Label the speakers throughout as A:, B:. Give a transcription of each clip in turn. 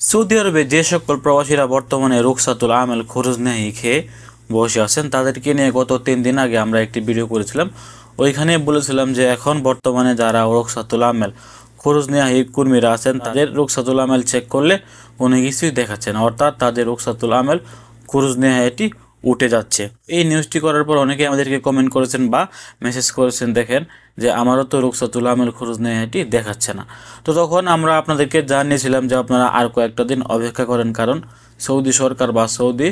A: Saudi আরবে যে সকল প্রবাসীরা বর্তমানে রুকসাতুল আমেল, খরচ নেই, খেয়ে বসে আছেন, তাদেরকে নিয়ে গত তিন দিন আগে আমরা একটি ভিডিও করেছিলাম। ওইখানে বলেছিলাম যে এখন বর্তমানে যারা রুকসাতুল আমেল, খরচ নেহাই কর্মীরা আছেন, তাদের রুকসাতুল আমেল চেক করলে কোনো কিছুই দেখাচ্ছে না। অর্থাৎ তাদের রুকসাতুল আমেল, খরচ নেহাইটি উঠে যাচ্ছে। এই নিউজটি করার পর অনেকে আমাদেরকে কমেন্ট করেছেন বা মেসেজ করেছেন, দেখেন যে আমারও তো রুকসাতুল আমেল খরচ নেই, এটি দেখাচ্ছে না। তো তখন আমরা আপনাদেরকে জানিয়েছিলাম যে আপনারা আর কয়েকটা দিন অপেক্ষা করেন, কারণ সৌদি সরকার বা সৌদি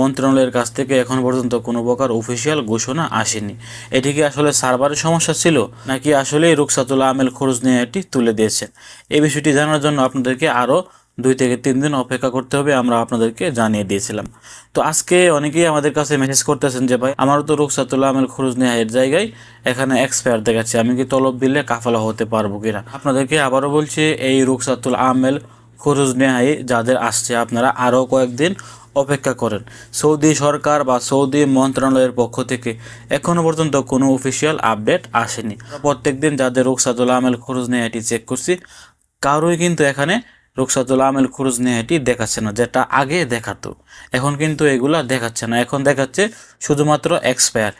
A: মন্ত্রণালয়ের কাছ থেকে এখন পর্যন্ত কোনো প্রকার অফিসিয়াল ঘোষণা আসেনি। এটি কি আসলে সার্ভারের সমস্যা ছিল, নাকি আসলে রুকসাতুল আমেল খরচ নিয়ে এটি তুলে দিয়েছেন? এই বিষয়টি জানার জন্য আপনাদেরকে আরও দুই থেকে তিন দিন অপেক্ষা করতে হবে, আমরা আপনাদেরকে জানিয়ে দিয়েছিলাম। তো আজকে অনেকেই আমাদের কাছে মেসেজ করতেছেন যে, ভাই, আমারও তো রুকসাতুল আমেল খরচ নেহায়ের জায়গায় এখানে এক্সপায়ার দেখাচ্ছে, আমি কি তলব দিলে কাফালা হতে পারব কিনা আপনাদেরকে আবারও বলছি, এই রুকসাতুল আমেল খরচ নেহাই যাদের আসছে, আপনারা আরও কয়েকদিন অপেক্ষা করেন। সৌদি সরকার বা সৌদি মন্ত্রণালয়ের পক্ষ থেকে এখনও পর্যন্ত কোনো অফিসিয়াল আপডেট আসেনি। প্রত্যেকদিন যাদের রুকসাতুল আমেল খরচ নেহাইটি চেক করছি, কারোই কিন্তু এখানে রুকসাতুল আমেল খরচ নেয় এটি দেখাচ্ছে না, যেটা আগে দেখাতো। এখন কিন্তু এগুলা দেখাচ্ছে না। এখন দেখাচ্ছে শুধুমাত্র এক্সপায়ার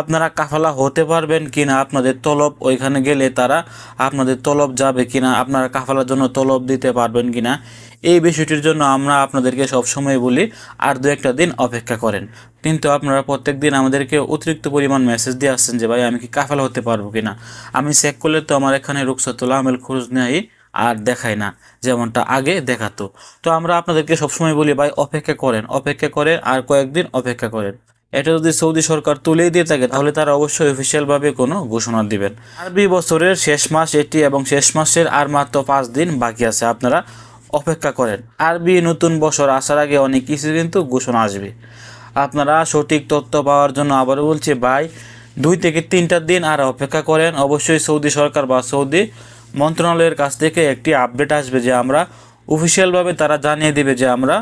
A: আপনারা কাফালা হতে পারবেন কিনা, আপনাদের তলব ওইখানে গেলে তারা আপনাদের তলব যাবে কিনা, আপনারা কাফালার জন্য তলব দিতে পারবেন কিনা, এই বিষয়টির জন্য আমরা আপনাদেরকে সবসময় বলি, আর দু একটা দিন অপেক্ষা করেন। কিন্তু আপনারা প্রত্যেক দিন আমাদেরকে অতিরিক্ত পরিমাণ মেসেজ দিয়ে আসছেন যে, ভাই, আমি কি কাফালা হতে পারব কিনা? আমি চেক করলে তো আমার এখানে রুকসাতুল আমেল খরচ নেই আর দেখায় না, যেমনটা আগে দেখাতো। তো আমরা আপনাদেরকে সবসময় বলি, ভাই, অপেক্ষা করেন অপেক্ষা করেন আর কয়েকদিন অপেক্ষা করেন। এটা যদি সৌদি সরকার তুলেই দিয়ে থাকে, তাহলে তারা অবশ্যই অফিসিয়ালভাবে কোনো ঘোষণা দিবেন। আরবি বছরের শেষ মাস এটি এবং শেষ মাসের আর মাত্র পাঁচ দিন বাকি আছে, আপনারা অপেক্ষা করেন। আরবি নতুন বছর আসার আগে অনেক কিছু কিন্তু ঘোষণা আসবে। আপনারা সঠিক তথ্য পাওয়ার জন্য আবারও বলছি, ভাই, দুই থেকে তিনটা দিন আর অপেক্ষা করেন। অবশ্যই সৌদি সরকার বা সৌদি মন্ত্রণালয়ের কাছ থেকে একটি আপডেট আসবে যে আমরা অফিসিয়ালভাবে তারা জানিয়ে দেবে যে আমরা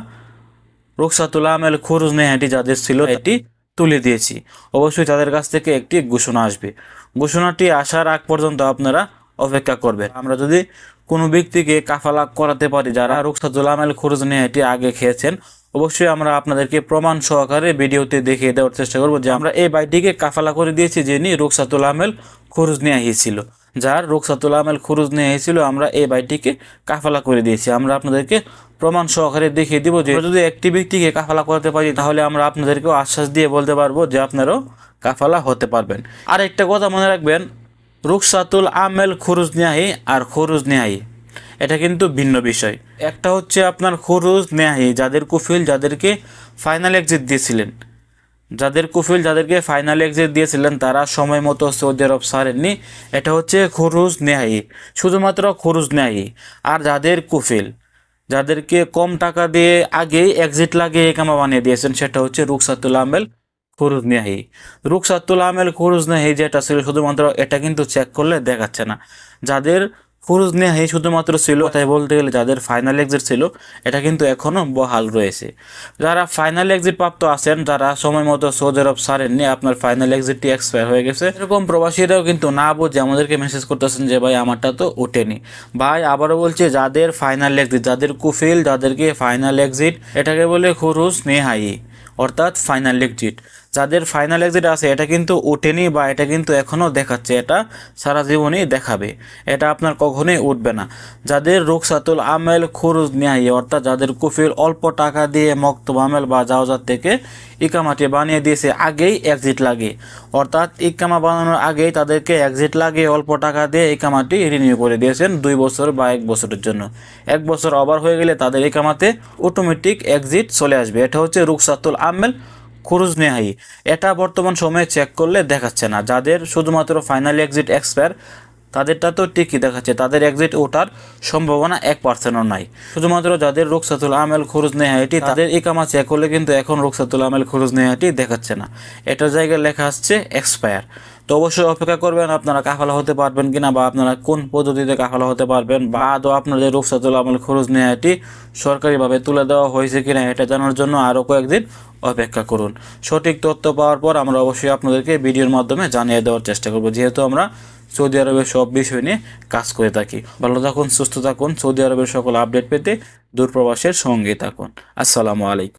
A: রুকসাতুল আমেল খুরুজ নেহাটি যাদের ছিল, এটি তুলে দিয়েছি। অবশ্যই তাদের কাছ থেকে একটি ঘোষণা আসবে। ঘোষণাটি আসার আগ পর্যন্ত আপনারা অপেক্ষা করবেন। আমরা যদি কোনো ব্যক্তিকে কাফালা করাতে পারি যারা রুকসাতুল আমেল খুরুজ নেহাটি আগে খেয়েছেন, অবশ্যই আমরা আপনাদেরকে প্রমাণ সহকারে ভিডিওতে দেখিয়ে দেওয়ার চেষ্টা করব যে আমরা এই বাইটিকে কাফালা করে দিয়েছি যিনি রুকসাতুল আমেল খুরুজ নিয়ে ছিল। যার রুকসাতুল আমেল খুরুজ নিয়ে এসেছিল, আমরা এই বাইটিকে কাফালা করে দিয়েছি। আমরা আপনাদেরকে প্রমাণ সহকারে দেখিয়ে দিব যে যদি একটি ব্যক্তিকে কাফালা করতে পারি, তাহলে আমরা আপনাদেরকেও আশ্বাস দিয়ে বলতে পারব যে আপনারাও কাফালা হতে পারবেন। আর একটা কথা মনে রাখবেন, রুকসাতুল আমেল খুরুজ নেহাই আর খুরুজ নেহাই এটা কিন্তু ভিন্ন বিষয়। একটা হচ্ছে আপনার খুরুজ নেহাই যাদের কুফিল যাদেরকে ফাইনাল এক্সিট দিয়েছিলেন। যাদের কুফিল যাদেরকে ফাইনাল এক্সিট দিয়েছিলেন, তারা সময় মতো সৌদি আরব সারেননি এটা হচ্ছে খুরুজ নেহাই, শুধুমাত্র খুরুজ নেহাই। আর যাদের কুফিল, যাদেরকে কম টাকা দিয়ে আগেই এক্সিট লাগিয়ে একামা বানিয়ে দিয়েছেন, সেটা হচ্ছে রুকসাতুল আমেল, খুরুজ নেহাই। রুকসাতুল আমেল, খুরুজ নেহাই যেটা ছিল শুধুমাত্র, এটা কিন্তু চেক করলে দেখাচ্ছে না। যাদের খুরুজ নেহাই শুধুমাত্র ছিল, তাই বলতে গেলে যাদের ফাইনাল এক্সিট ছিল, এটা কিন্তু এখনও বহাল রয়েছে। যারা ফাইনাল এক্সিট প্রাপ্ত আছেন, যারা সময় মতো সৌদি আরব সারেননি আপনার ফাইনাল এক্সিটটি এক্সপায়ার হয়ে গেছে। এরকম প্রবাসীরাও কিন্তু না বুঝে আমাদেরকে মেসেজ করতেছেন যে, ভাই, আমারটা তো ওঠেনি। ভাই, আবারও বলছে, যাদের ফাইনাল এক্সিট যাদের কুফিল, যাদেরকে ফাইনাল এক্সিট এটাকে বলে খুরুজ নেহাই অর্থাৎ ফাইনাল এক্সিট যাদের ফাইনাল এক্সিট আছে, এটা কিন্তু ওঠেনি বা এটা কিন্তু এখনও দেখাচ্ছে, এটা সারা জীবনই দেখাবে। এটা আপনার কখনোই উঠবে না। যাদের রুকসাতুল আমেল খুরুজ নেহাই অর্থাৎ যাদের কুফিল অল্প টাকা দিয়ে মক্তব আমেল বা জাওজাত থেকে ইকামাটি বানিয়ে দিয়েছে, আগেই এক্সিট লাগে। অর্থাৎ ইকামা বানানোর আগেই তাদেরকে এক্সিট লাগে, অল্প টাকা দিয়ে ইকামাটি রিনিউ করে দিয়েছেন দুই বছর বা এক বছরের জন্য। এক বছর ওভার হয়ে গেলে তাদের ইকামাতে অটোমেটিক এক্সিট চলে আসবে। এটা হচ্ছে রুকসাতুল আমেল খুরুজ নেহাই। এটা বর্তমান সময়ে চেক করলে দেখাচ্ছে না। যাদের শুধুমাত্র ফাইনাল এক্সিট এক্সপায়ার তাদেরটা তো ঠিকই দেখাচ্ছে। তাদের এক্সিট ওঠার সম্ভাবনা এক পার্সেন্টও নাই। শুধুমাত্র যাদের রোকসাতুল আমেল খরচ নেহাইটি, তাদের ইকামা চেক করলে কিন্তু এখন রোকসাতুল আমেল খরচ নেহাইটি দেখাচ্ছে না। এটার জায়গায় লেখা আসছে এক্সপায়ার তো অবশ্যই অপেক্ষা করবেন, আপনারা কাফালা হতে পারবেন কিনা বা আপনারা কোন পদ্ধতিতে কাফালা হতে পারবেন বা আদৌ আপনাদের রুকসাতুল আমেল খরচ নিয়ে, এটি সরকারিভাবে তুলে দেওয়া হয়েছে কিনা এটা জানার জন্য আরও কয়েকদিন অপেক্ষা করুন। সঠিক তথ্য পাওয়ার পর আমরা অবশ্যই আপনাদেরকে ভিডিওর মাধ্যমে জানিয়ে দেওয়ার চেষ্টা করব, যেহেতু আমরা সৌদি আরবের সব বিষয় নিয়ে কাজ করে থাকি। ভালো থাকুন, সুস্থ থাকুন, সৌদি আরবের সকল আপডেট পেতে দূরপ্রবাসের সঙ্গে থাকুন। আসসালামু আলাইকুম।